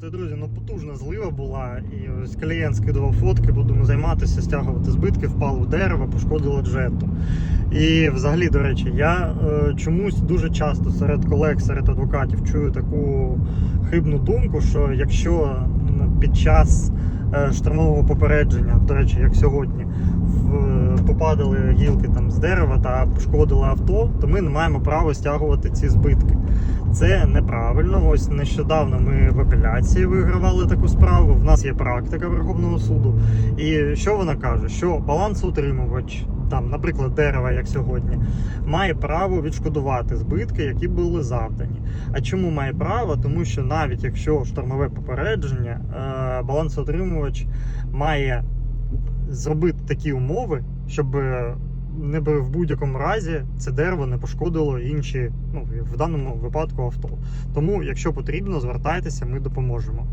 Друзі, ну потужна злива була, і ось клієнт скидував фотки, будемо займатися, стягувати збитки, впало дерево, пошкодило джету. І взагалі, до речі, я е, чомусь дуже часто серед колег, серед адвокатів чую таку хибну думку, що якщо під час е, штормового попередження, до речі, як сьогодні, в, попадали гілки там з дерева та пошкодили авто, то ми не маємо права стягувати ці збитки. Це неправильно. Ось нещодавно ми в апеляції вигравали таку справу. В нас є практика Верховного суду. І що вона каже? Що балансоутримувач, там, наприклад, дерева, як сьогодні, має право відшкодувати збитки, які були завдані. А чому має право? Тому що навіть якщо штормове попередження, е, балансоутримувач має зробити такі умови, щоб не би- в будь-якому разі це дерево не пошкодило інші, ну в даному випадку авто. Тому, якщо потрібно, звертайтеся, ми допоможемо.